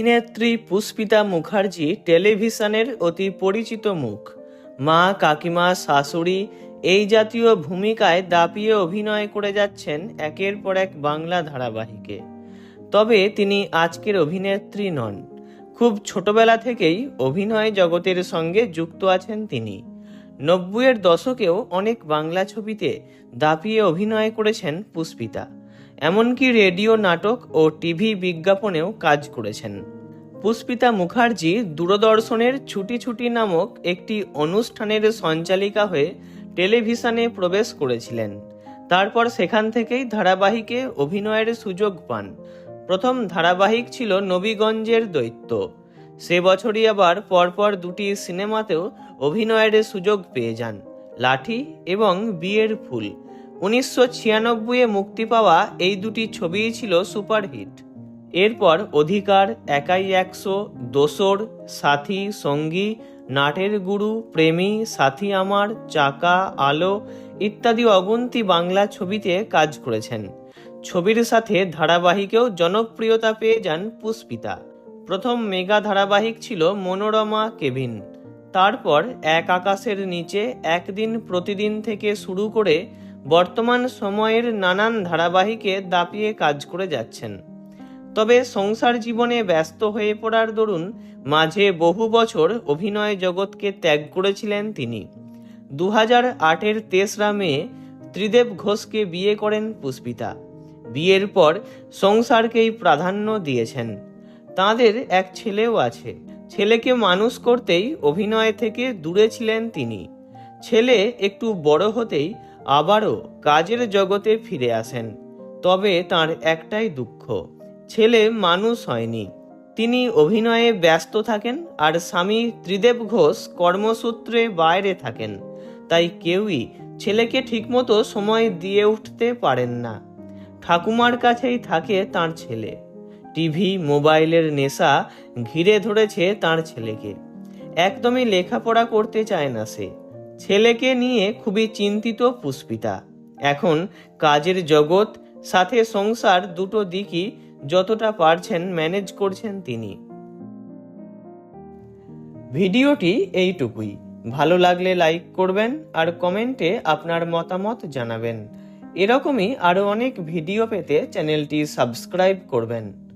অভিনেত্রী পুষ্পিতা মুখার্জি টেলিভিশনের অতি পরিচিত মুখ। মা, কাকিমা, শাশুড়ি এই জাতীয় ভূমিকায় দাপিয়ে অভিনয় করে যাচ্ছেন একের পর এক বাংলা ধারাবাহিকে। তবে তিনি আজকের অভিনেত্রী নন। খুব ছোটবেলা থেকেই অভিনয় জগতের সঙ্গে যুক্ত আছেন তিনি। নব্বইয়ের দশকেও অনেক বাংলা ছবিতে দাপিয়ে অভিনয় করেছেন পুষ্পিতা। এমনকি রেডিও নাটক ও টিভি বিজ্ঞাপনেও কাজ করেছেন। পুষ্পিতা মুখার্জি দূরদর্শনের ছুটি ছুটি নামক একটি অনুষ্ঠানের সঞ্চালিকা হয়ে টেলিভিশনে প্রবেশ করেছিলেন। তারপর সেখান থেকেই ধারাবাহিকে অভিনয়ের সুযোগ পান। প্রথম ধারাবাহিক ছিল নবীগঞ্জের দৈত্য। সে বছরই আবার পরপর দুটি সিনেমাতেও অভিনয়ের সুযোগ পেয়ে যান, লাঠি এবং বিয়ের ফুল। উনিশশো ছিয়ানব্বইয়ে মুক্তি পাওয়া এই দুটি ছবিই ছিল সুপারহিট। এরপর অধিকার, একাই একশো, দোসর, সাথী, সঙ্গী, নাটের গুরু, প্রেমী, সাথী আমার, চাকা, আলো ইত্যাদি অগুন্তি বাংলা ছবিতে কাজ করেছেন। ছবির সাথে ধারাবাহিকেও জনপ্রিয়তা পেয়ে যান পুষ্পিতা। প্রথম মেগা ধারাবাহিক ছিল মনোরমা কেভিন। তারপর এক আকাশের নিচে একদিন প্রতিদিন থেকে শুরু করে বর্তমান সময়ের নানান ধারাবাহিকে দাপিয়ে কাজ করে যাচ্ছেন। তবে সংসার জীবনে ব্যস্ত হয়ে পড়ার দরুন মাঝে বহু বছর অভিনয় জগৎকে ত্যাগ করেছিলেন তিনি। দু হাজার আটের তেসরা মে ত্রিদেব ঘোষকে বিয়ে করেন পুষ্পিতা। বিয়ের পর সংসারকেই প্রাধান্য দিয়েছেন। তাঁদের এক ছেলেও আছে। ছেলেকে মানুষ করতেই অভিনয় থেকে দূরে ছিলেন তিনি। ছেলে একটু বড় হতেই আবারও কাজের জগতে ফিরে আসেন। তবে তার একটাই দুঃখ, ছেলে মানুষ হয়নি। তিনি অভিনয়ে ব্যস্ত থাকেন আর স্বামী ত্রিদেব ঘোষ কর্মসূত্রে বাইরে থাকেন। তাই কেউই ছেলেকে ঠিকমতো সময় দিয়ে উঠতে পারেন না। ঠাকুমার কাছেই থাকে তার ছেলে। টিভি, মোবাইলের নেশা ঘিরে ধরেছে তার ছেলেকে। একদমই লেখাপড়া করতে চায় না সে। ছেলেকে নিয়ে খুবই চিন্তিত পুষ্পিতা। এখন কাজের জগৎ, সাথে সংসার দুটো দিকই যতটা পারছেন ম্যানেজ করছেন তিনি। ভিডিওটি এইটুকুই। ভালো লাগলে লাইক করবেন আর কমেন্টে আপনার মতামত জানাবেন। এরকমই আরও অনেক ভিডিও পেতে চ্যানেলটি সাবস্ক্রাইব করবেন।